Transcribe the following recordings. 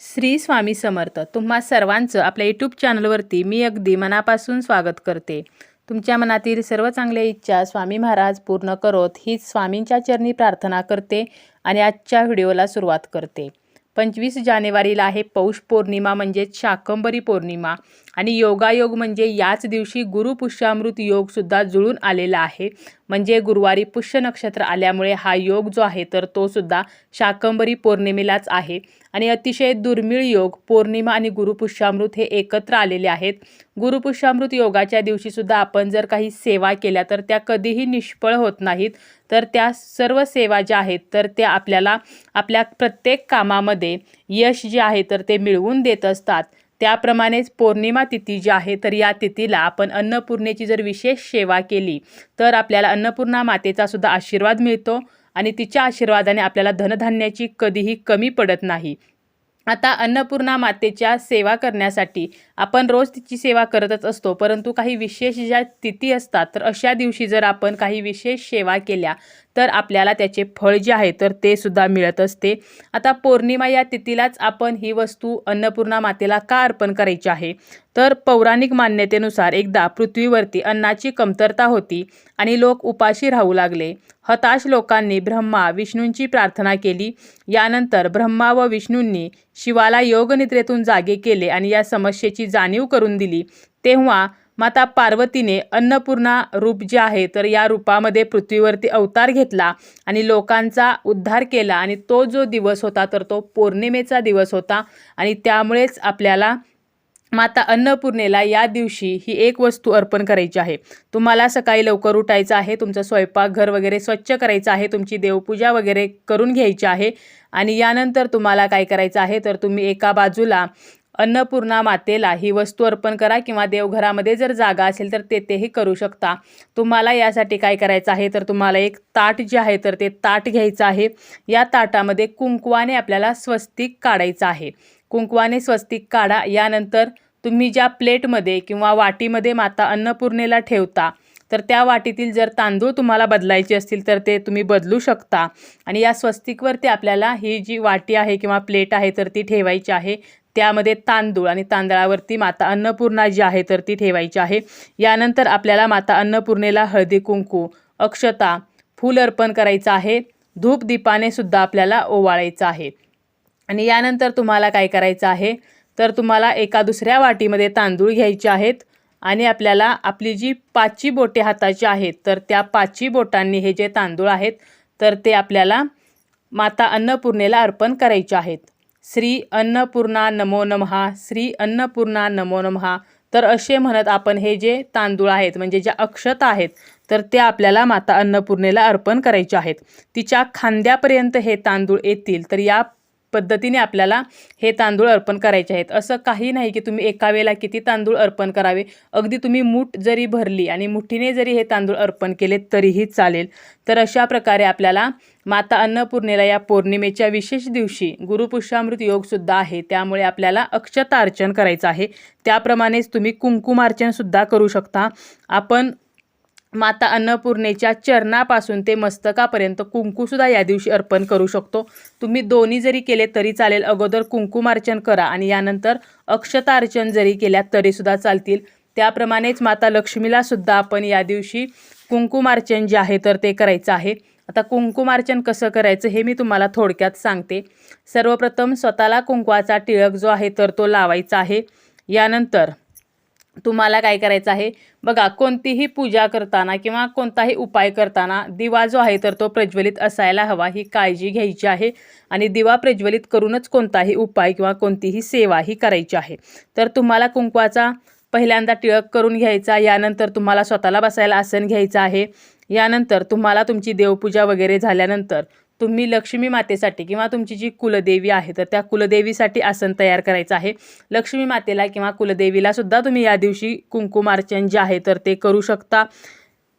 श्री स्वामी समर्थ तुम्हा सर्वांचं आपल्या यूट्यूब चॅनलवरती मी अगदी मनापासून स्वागत करते. तुमच्या मनातील सर्व चांगल्या इच्छा स्वामी महाराज पूर्ण करोत हीच स्वामींच्या चरणी प्रार्थना करते आणि आजच्या व्हिडिओला सुरुवात करते. पंचवीस जानेवारीला आहे पौष पौर्णिमा म्हणजेच शाकंबरी पौर्णिमा आणि योगायोग म्हणजे याच दिवशी गुरुपुष्यामृत योगसुद्धा जुळून आलेला आहे. म्हणजे गुरुवारी पुष्य नक्षत्र आल्यामुळे हा योग जो आहे तर तो सुद्धा शाकंबरी पौर्णिमेलाच आहे. आणि अतिशय दुर्मिळ योग पौर्णिमा आणि गुरुपुष्यामृत हे एकत्र आलेले आहेत. गुरुपुष्यामृत योगाच्या दिवशीसुद्धा आपण जर काही सेवा केल्या तर त्या कधीही निष्फळ होत नाहीत. तर त्या सर्व सेवा ज्या आहेत तर त्या आपल्याला आपल्या प्रत्येक कामामध्ये यश जे आहे तर ते मिळवून देत असतात. त्याप्रमाणेच पौर्णिमा तिथी जी आहे तर या तिथीला आपण अन्नपूर्णेची जर विशेष सेवा केली तर आपल्याला अन्नपूर्णा मातेचा सुद्धा आशीर्वाद मिळतो. आणि तिच्या आशीर्वादाने आपल्याला धनधान्याची कधीही कमी पडत नाही. आता अन्नपूर्णा मातेच्या सेवा करण्यासाठी आपण रोज तिची सेवा करतच असतो परंतु काही विशेष ज्या तिथी असतात तर अशा दिवशी जर आपण काही विशेष सेवा केल्या तर आपल्याला त्याचे फळ जे आहे तर ते सुद्धा मिळत असते. आता पौर्णिमा या तिथीलाच आपण ही वस्तू अन्नपूर्णा मातेला का अर्पण करायची आहे? तर पौराणिक मान्यतेनुसार एकदा पृथ्वीवरती अन्नाची कमतरता होती आणि लोक उपाशी राहू लागले. हताश लोकांनी ब्रह्मा विष्णूंची प्रार्थना केली. यानंतर ब्रह्मा व विष्णूंनी शिवाला योगनिद्रेतून जागे केले आणि या समस्येची जाणीव करून दिली. तेव्हा माता पार्वतीने अन्नपूर्णा रूप जे आहे तर या रूपामध्ये पृथ्वीवरती अवतार घेतला आणि लोकांचा उद्धार केला. आणि तो जो दिवस होता तर तो पौर्णिमेचा दिवस होता. आणि त्यामुळेच आपल्याला माता अन्नपूर्णेला या दिवशी ही एक वस्तू अर्पण करायची आहे. तुम्हाला सकाळी लवकर उठायचं आहे तुमचं स्वयंपाकघर वगैरे स्वच्छ करायचं आहे तुमची देवपूजा वगैरे करून घ्यायची आहे. आणि यानंतर तुम्हाला काय करायचं आहे तर तुम्ही एका बाजूला अन्नपूर्णा मातेला ही वस्तू अर्पण करा किंवा देवघरामध्ये जर जागा असेल तर तेथेही करू शकता. तुम्हाला यासाठी काय करायचं आहे? तर तुम्हाला एक ताट जे आहे तर ते ताट घ्यायचं आहे. या ताटामध्ये कुंकवाने आपल्याला स्वस्तिक काढायचं आहे. कुंकवाने स्वस्तिक काढा. यानंतर तुम्ही ज्या प्लेटमध्ये किंवा वाटीमध्ये माता अन्नपूर्णेला ठेवता तर त्या वाटीतील जर तांदूळ तुम्हाला बदलायचे असतील तर ते तुम्ही बदलू शकता. आणि या स्वस्तिकवरती आपल्याला ही जी वाटी आहे किंवा प्लेट आहे तर ती ठेवायची आहे. त्यामध्ये तांदूळ आणि तांदळावरती माता अन्नपूर्णा जी आहे तर ती ठेवायची आहे. यानंतर आपल्याला माता अन्नपूर्णेला हळदी कुंकू अक्षता फूल अर्पण करायचं आहे. धूप दीपाने सुद्धा आपल्याला ओवाळायचं आहे. आणि यानंतर तुम्हाला काय करायचं आहे? तर तुम्हाला एका दुसऱ्या वाटीमध्ये तांदूळ घ्यायचे आहेत. आणि आपल्याला आपली जी पाचवी बोटे हाताची आहेत तर त्या पाचवी बोटांनी हे जे तांदूळ आहेत तर ते आपल्याला माता अन्नपूर्णेला अर्पण करायचे आहेत. श्री अन्नपूर्णा नमो नमहा श्री अन्नपूर्णा नमो नमहा. तर असे म्हणत आपण हे जे तांदूळ आहेत म्हणजे ज्या अक्षता आहेत तर त्या आपल्याला माता अन्नपूर्णेला अर्पण करायचे आहेत. तिच्या खांद्यापर्यंत हे तांदूळ येतील तर या पद्धतीने आपल्याला हे तांदूळ अर्पण करायचे आहेत. असं काही नाही की तुम्ही एका वेळेला किती तांदूळ अर्पण करावे. अगदी तुम्ही मूठ जरी भरली आणि मुठीने जरी हे तांदूळ अर्पण केले तरीही चालेल. तर अशा प्रकारे आपल्याला माता अन्नपूर्णेला या पौर्णिमेच्या विशेष दिवशी गुरुपुष्यामृत योगसुद्धा आहे. त्यामुळे आपल्याला अक्षता अर्चन करायचं आहे. त्याप्रमाणेच तुम्ही कुंकुमार्चनसुद्धा करू शकता. आपण माता अन्नपूर्णेच्या चरणापासून ते मस्तकापर्यंत कुंकूसुद्धा या दिवशी अर्पण करू शकतो. तुम्ही दोन्ही जरी केले तरी चालेल. अगोदर कुंकुमार्चन करा आणि यानंतर अक्षतार्चन जरी केल्या तरीसुद्धा चालतील. त्याप्रमाणेच माता लक्ष्मीला सुद्धा आपण या दिवशी कुंकुमार्चन जे आहे तर ते करायचं आहे. आता कुंकुमार्चन कसं करायचं हे मी तुम्हाला थोडक्यात सांगते. सर्वप्रथम स्वतःला कुंकवाचा टिळक जो आहे तर तो लावायचा आहे. यानंतर तुम्हाला काय करायचं आहे? बघा कोणतीही पूजा करताना किंवा कोणताही उपाय करताना दिवा जो आहे तर तो प्रज्वलित असायला हवा ही काळजी घ्यायची आहे. आणि दिवा प्रज्वलित करूनच कोणताही उपाय किंवा कोणतीही सेवा ही करायची आहे. तर तुम्हाला कुंकवाचा पहिल्यांदा टिळक करून घ्यायचा यानंतर तुम्हाला स्वतःला बसायला आसन घ्यायचं आहे. यानंतर तुम्हाला तुमची देवपूजा वगैरे झाल्यानंतर तुम्ही लक्ष्मी मातेसाठी किंवा तुमची जी कुलदेवी आहे तर त्या कुलदेवीसाठी आसन तयार करायचं आहे. लक्ष्मी मातेला किंवा कुलदेवीला सुद्धा तुम्ही या दिवशी कुंकुमार्चन जे आहे तर ते करू शकता.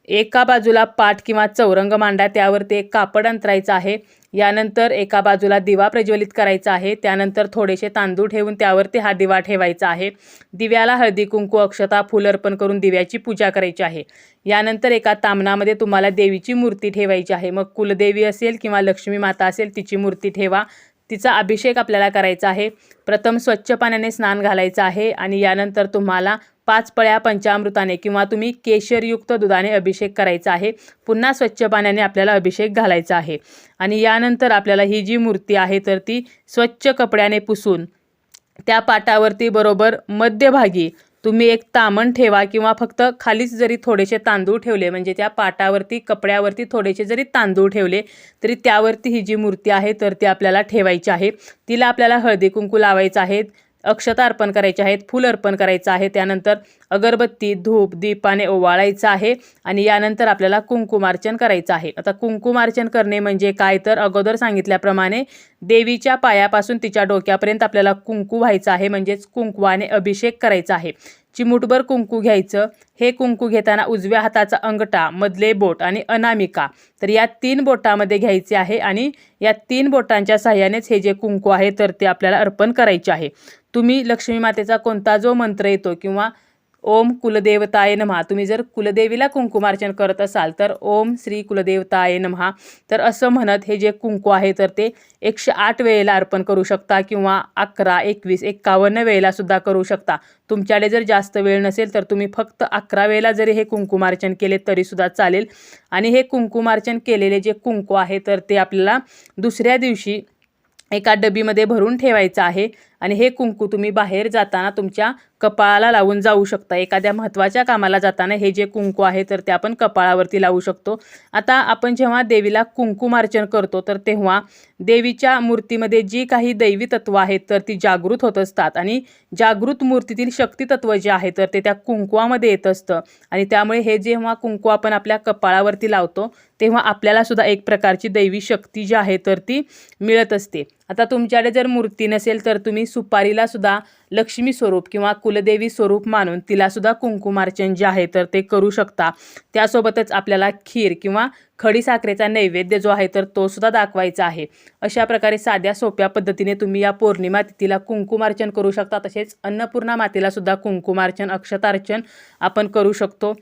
एका बाजूला पाठ किंवा चौरंग मांडा त्यावरती एक कापड अंतरायचं आहे. यानंतर एका बाजूला दिवा प्रज्वलित करायचा आहे. त्यानंतर थोडेसे तांदूळ ठेवून त्यावरती हा दिवा ठेवायचा आहे. दिव्याला हळदी कुंकू अक्षता फुल अर्पण करून दिव्याची पूजा करायची आहे. यानंतर एका तामणामध्ये तुम्हाला देवीची मूर्ती ठेवायची आहे. मग कुलदेवी असेल किंवा लक्ष्मी माता असेल तिची मूर्ती ठेवा. तिचा अभिषेक आपल्याला करायचा आहे. प्रथम स्वच्छ पाण्याने स्नान घालायचं आहे आणि यानंतर तुम्हाला पाच पळ्या पंचामृताने किंवा तुम्ही केशरयुक्त दुधाने अभिषेक करायचा आहे. पुन्हा स्वच्छ पाण्याने आपल्याला अभिषेक घालायचा आहे. आणि यानंतर आपल्याला ही जी मूर्ती आहे तर ती स्वच्छ कपड्याने पुसून त्या पाटावरती बरोबर मध्यभागी तुम्ही एक तामण ठेवा किंवा फक्त खालीच जरी थोडेसे तांदूळ ठेवले म्हणजे त्या पाटावरती कपड्यावरती थोडेसे जरी तांदूळ ठेवले तरी त्यावरती ही जी मूर्ती आहे तर ती आपल्याला ठेवायची आहे. तिला आपल्याला हळदी कुंकू लावायचं आहे. अक्षता अर्पण करायचे आहेत फुल अर्पण करायचं आहे. त्यानंतर अगरबत्ती धूप दीपाने ओवाळायचं आहे आणि यानंतर आपल्याला कुंकुमार्चन करायचं आहे. आता कुंकुमार्चन करणे म्हणजे काय? तर अगोदर सांगितल्याप्रमाणे देवीच्या पायापासून तिच्या डोक्यापर्यंत आपल्याला कुंकू व्हायचं आहे म्हणजेच कुंकवाने अभिषेक करायचा आहे. चिमूटभर कुंकू घ्यायचं. हे कुंकू घेताना उजव्या हाताचा अंगठा मधले बोट आणि अनामिका. तर या तीन बोटामध्ये घ्यायचे आहे आणि या तीन बोटांच्या सहाय्यानेच हे जे कुंकू आहे तर ते आपल्याला अर्पण करायचे आहे. तुम्ही लक्ष्मी मातेचा कोणता जो मंत्र येतो किंवा ओम कुलदेवताय नमहा तुम्ही जर कुलदेवीला कुंकुमार्चन करत असाल तर ओम श्री कुलदेवताय नमहा तर असं म्हणत हे जे कुंकू आहे तर ते एकशे आठ वेळेला अर्पण करू शकता किंवा अकरा एकवीस एक्कावन्न वेळेला सुद्धा करू शकता. तुमच्याकडे जर जास्त वेळ नसेल तर तुम्ही फक्त अकरा वेळेला जरी हे कुंकुमार्चन केले तरीसुद्धा चालेल. आणि हे कुंकुमार्चन केलेले जे कुंकू आहे तर ते आपल्याला दुसऱ्या दिवशी एका डबीमध्ये भरून ठेवायचं आहे. आणि हे कुंकू तुम्ही बाहेर जाताना तुमच्या कपाळाला लावून जाऊ शकता. एखाद्या महत्त्वाच्या कामाला जाताना हे जे कुंकू आहे तर ते आपण कपाळावरती लावू शकतो. आता आपण जेव्हा देवीला कुंकुमार्चन करतो तर तेव्हा देवीच्या मूर्तीमध्ये जी काही दैवी तत्व आहेत तर ती जागृत होत असतात. आणि जागृत मूर्तीतील शक्ती तत्व जे आहे तर ते त्या कुंकुवामध्ये येत असतं. आणि त्यामुळे हे जेव्हा कुंकू आपण आपल्या कपाळावरती लावतो तेव्हा आपल्याला सुद्धा एक प्रकारची दैवी शक्ती जी आहे तर ती मिळत असते. आता तुमच्याकडे जर मूर्ती नसेल तर तुम्ही सुपारीला सुद्धा लक्ष्मी स्वरूप किंवा कुलदेवी स्वरूप मानून तिला सुद्धा कुंकुमार्चन जे आहे तर ते करू शकता. त्यासोबतच आपल्याला खीर किंवा खडी साखरेचा नैवेद्य जो आहे तर तो सुद्धा दाखवायचा आहे. अशा प्रकारे साध्या सोप्या पद्धतीने तुम्ही या पौर्णिमा तिथीला कुंकुमार्चन करू शकता. तसेच अन्नपूर्णा मातेला सुद्धा कुंकुमार्चन अक्षतार्चन आपण करू शकतो.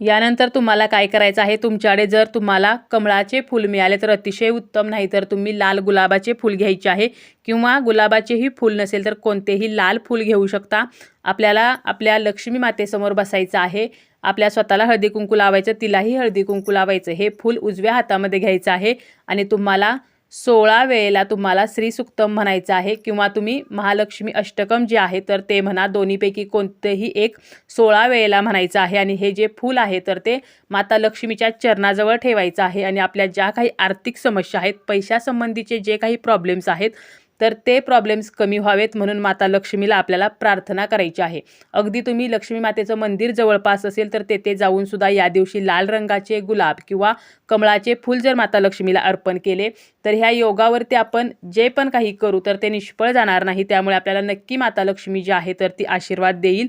यानंतर तुम्हाला काय करायचं आहे? तुमच्याकडे जर तुम्हाला कमळाचे फूल मिळाले तर अतिशय उत्तम. नाही तर तुम्ही लाल गुलाबाचे फूल घ्यायचे आहे किंवा गुलाबाचेही फूल नसेल तर कोणतेही लाल फूल घेऊ शकता. आपल्याला आपल्या लक्ष्मी मातेसमोर बसायचं आहे. आपल्या स्वतःला हळदी कुंकू लावायचं तिलाही हळदी कुंकू लावायचं. हे फूल उजव्या हातामध्ये घ्यायचं आहे आणि तुम्हाला सोळा वेळेला तुम्हाला श्रीसुक्तम म्हणायचं आहे किंवा तुम्ही महालक्ष्मी अष्टकम जे आहे तर ते म्हणा. दोन्हीपैकी कोणतेही एक सोळा वेळेला म्हणायचं आहे आणि हे जे फूल आहे तर ते माता लक्ष्मीच्या चरणाजवळ ठेवायचं आहे. आणि आपल्या ज्या काही आर्थिक समस्या आहेत पैशासंबंधीचे जे काही प्रॉब्लेम्स आहेत तर ते प्रॉब्लेम्स कमी व्हावेत म्हणून माता लक्ष्मीला आपल्याला प्रार्थना करायची आहे. अगदी तुम्ही लक्ष्मी मातेचं मंदिर जवळपास असेल तर तेथे जाऊन सुद्धा या दिवशी लाल रंगाचे गुलाब किंवा कमळाचे फूल जर माता लक्ष्मीला अर्पण केले तर ह्या योगावरती आपण जे पण काही करू तर ते निष्फळ जाणार नाही. त्यामुळे आपल्याला नक्की माता लक्ष्मी जी आहे तर ती आशीर्वाद देईल.